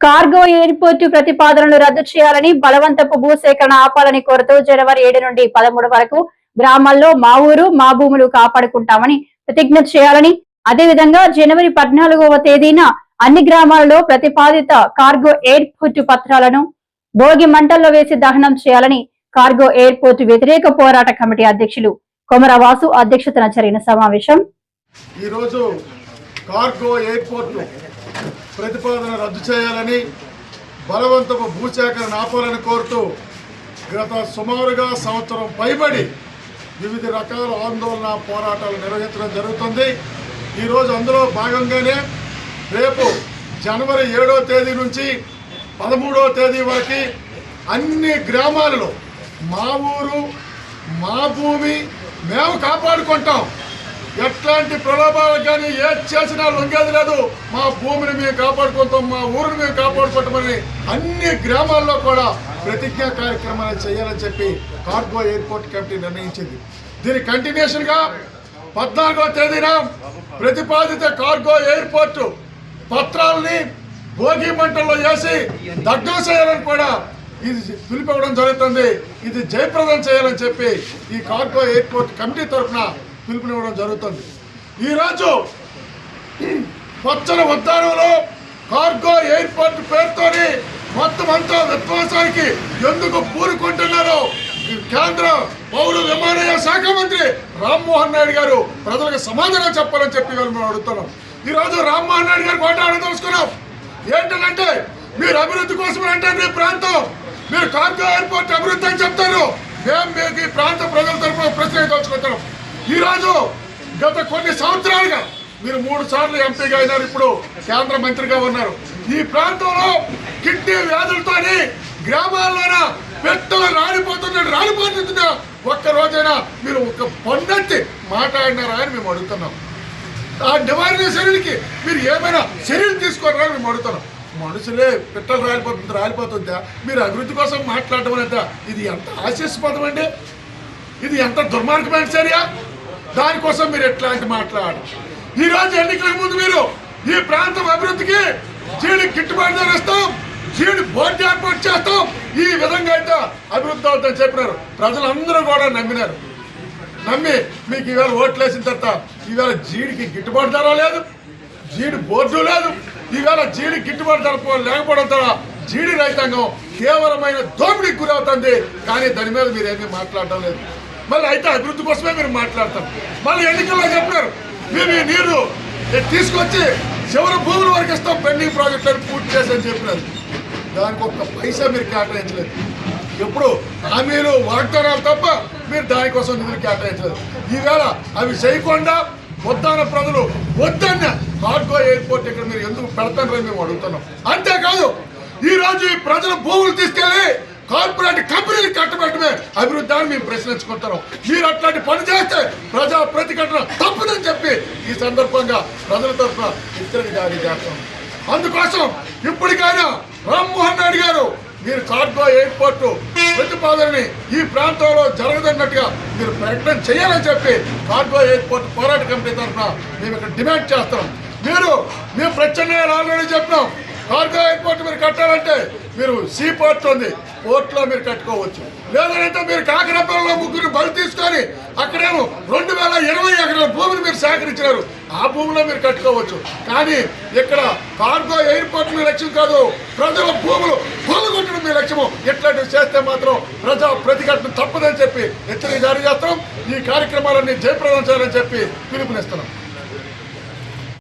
Cargo airport ప్రతిపాదనలు రద్దు చేయాలని బలవంతపు భూసేకరణ ఆపాలని కోరుతూ జనవరి ఏడు నుండి పదమూడు వరకు గ్రామాల్లో మా ఊరు మా భూములు కాపాడుకుంటామని ప్రతిజ్ఞ చేయాలని అదేవిధంగా జనవరి పద్నాలుగవ తేదీన అన్ని గ్రామాలలో ప్రతిపాదిత కార్గో ఎయిర్పోర్టు పత్రాలను భోగి మంటల్లో వేసి దహనం చేయాలని కార్గో ఎయిర్పోర్టు వ్యతిరేక పోరాట కమిటీ అధ్యక్షులు కొమరవాసు అధ్యక్షతన జరిగిన సమావేశం. ఈరోజు కార్గో ఎయిర్పోర్టు ప్రతిపాదన రద్దు చేయాలని బలవంతపు భూసేకరణ ఆపాలని కోరుతూ గత సుమారుగా సంవత్సరం పైబడి వివిధ రకాల ఆందోళన పోరాటాలు నిర్వహించడం జరుగుతుంది. ఈరోజు అందులో భాగంగానే రేపు జనవరి ఏడో తేదీ నుంచి పదమూడవ తేదీ వరకు అన్ని గ్రామాలలో మా ఊరు మా భూమి మేము కాపాడుకుంటాం. ఎట్లాంటి ప్రలోభాలకు కానీ ఏది చేసినా లొంగేది లేదు. మా భూమిని మేము కాపాడుకుంటాం మా ఊరిని మేము కాపాడుకుంటామని అన్ని గ్రామాల్లో కూడా ప్రతిజ్ఞా కార్యక్రమాలు చేయాలని చెప్పి కార్గో ఎయిర్పోర్ట్ కమిటీ నిర్ణయించింది. దీని కంటిన్యూషన్గా పద్నాలుగో తేదీన ప్రతిపాదిత కార్గో ఎయిర్పోర్టు పత్రాలని భోగి మంటల్లో వేసి దగ్గర చేయాలని కూడా ఇది పిలిపివ్వడం జరుగుతుంది. ఇది జయప్రదం చేయాలని చెప్పి ఈ కార్గో ఎయిర్పోర్ట్ కమిటీ తరఫున పిలుపునివ్వడం జరుగుతుంది. ఈరోజు పచ్చని ఉద్యానంలో కార్గో ఎయిర్పోర్ట్ పేరుతోని మొత్తం అంతా విధ్వంసానికి ఎందుకు పూరుకుంటున్నారో కేంద్ర పౌర విమానయాన శాఖ మంత్రి రామ్మోహన్ నాయుడు గారు ప్రజలకు సమాధానం చెప్పాలని చెప్పి మేము అడుగుతున్నాం. ఈరోజు రామ్మోహన్ నాయుడు గారు కోట తెలుసుకున్నాం. ఏంటంటే మీరు అభివృద్ధి కోసం అంటే మీ ప్రాంతం. మీరు కార్గో ఎయిర్పోర్ట్ అభివృద్ధి అని చెప్తారు. మేము మీకు ఈ ప్రాంత ప్రజల తరఫున ప్రశ్నించదలుచుకుంటున్నాం ఈరోజు గత కొన్ని సంవత్సరాలుగా మీరు మూడు సార్లు ఎంపీగా అయినారు ఇప్పుడు కేంద్ర మంత్రిగా ఉన్నారు. ఈ ప్రాంతంలో కిడ్నీ వ్యాధులతోని గ్రామాల్లోన పెద్దలు రాలిపోతున్నట్టు రాలిపోతున్నా ఒక్క రోజైనా మీరు ఒక పొన్నెత్తి మాట్లాడినారా అని మేము అడుగుతున్నాం. ఆ నివారణ చర్యలకి మీరు ఏమైనా చర్యలు తీసుకున్నారా అని మేము అడుగుతున్నాం. మనుషులే పిట్టలు రాలిపోతుంది రాలిపోతుందా మీరు అభివృద్ధి కోసం మాట్లాడడం అనేది ఇది ఎంత ఆశీస్పదం అండి? ఇది ఎంత దుర్మార్గమైన చర్య? దానికోసం మీరు ఎట్లాంటి మాట్లాడారు. ఈ రోజు ఎన్నికలకు ముందు మీరు ఈ ప్రాంతం అభివృద్ధికి జీడి గిట్టుబాటు ధర ఇస్తాం జీడి బోర్డు ఏర్పాటు చేస్తాం. ఈ విధంగా అయితే అభివృద్ధి అవుతుందని చెప్పినారు. ప్రజలందరూ కూడా నమ్మినారు. నమ్మి మీకు ఈవేళ ఓట్లు వేసిన తర్వాత ఈవేళ జీడికి గిట్టుబాటు ధర లేదు జీడి బోర్డు లేదు. ఈవేళ జీడి గిట్టుబాటు ధర లేకపోవడం ద్వారా జీడి రైతాంగం తీవ్రమైన దోపిడీకి గురవుతుంది. కానీ దాని మీద మీరేమీ మాట్లాడడం లేదు. మళ్ళీ అయితే అభివృద్ధి కోసమే మీరు మాట్లాడతారు. మళ్ళీ ఎన్నికల్లో చెప్పారు మేము ఈ నీరు తీసుకొచ్చి చివరి భూముల వరకు ఇస్తాం పెండింగ్ ప్రాజెక్టులను పూర్తి చేసని చెప్పినారు. దానికి ఒక్క పైసా మీరు కేటాయించలేదు. ఎప్పుడు హామీలు వాగ్దానాలు తప్ప మీరు దానికోసం నిధులు కేటాయించలేదు. ఈవేళ అవి చేయకుండా వద్దాన ప్రజలు వద్దన్న కార్గో ఎయిర్పోర్ట్ ఇక్కడ మీరు ఎందుకు పెడతారని మేము అడుగుతున్నాం. అంతేకాదు ఈ రోజు ఈ ప్రజలు భూములు తీసుకెళ్ళి కార్పొరేట్ కంపెనీలు కట్టబెట్టమే అభివృద్ధి అని మేము ప్రశ్నించుకుంటున్నాం. మీరు అట్లాంటి పని చేస్తే ప్రజా ప్రతిఘటన తప్పదని చెప్పి ఈ సందర్భంగా ప్రజల తరఫున హెచ్చరిక జారీ చేస్తాం. అందుకోసం ఇప్పటికైనా రామ్మోహన్ రెడ్డి గారు మీరు కార్గో ఎయిర్పోర్ట్ ప్రతిపాదనని ఈ ప్రాంతంలో జరగదన్నట్టుగా మీరు ప్రకటన చేయాలని చెప్పి కార్గో ఎయిర్పోర్ట్ పోరాట కమిటీ తరఫున మేము ఇక్కడ డిమాండ్ చేస్తాం. మీరు మేము ప్రత్యామ్నాయాలు ఆల్రెడీ చెప్పినాం. కార్గో ఎయిర్పోర్ట్ మీరు కట్టాలంటే మీరు సీ పోర్ట్ ఉంది మీరు కట్టుకోవచ్చు. లేదంటే మీరు కాకరపల్లిలో ముగ్గురు బలి తీసుకొని అక్కడేమో రెండు వేల ఇరవై ఎకరాల భూమిని మీరు సేకరించినారు. ఆ భూమిలో మీరు కట్టుకోవచ్చు. కానీ ఇక్కడ కార్గో ఎయిర్పోర్ట్ మీ లక్ష్యం కాదు. ప్రజల భూములు కొలగొట్టడం మీ లక్ష్యము. ఇట్లాంటివి చేస్తే మాత్రం ప్రజా ప్రతిఘటన తప్పదని చెప్పి హెచ్చరిక జారీ చేస్తాం. ఈ కార్యక్రమాలన్నీ జయప్రదం చేయాలని చెప్పి పిలుపునిస్తున్నాం.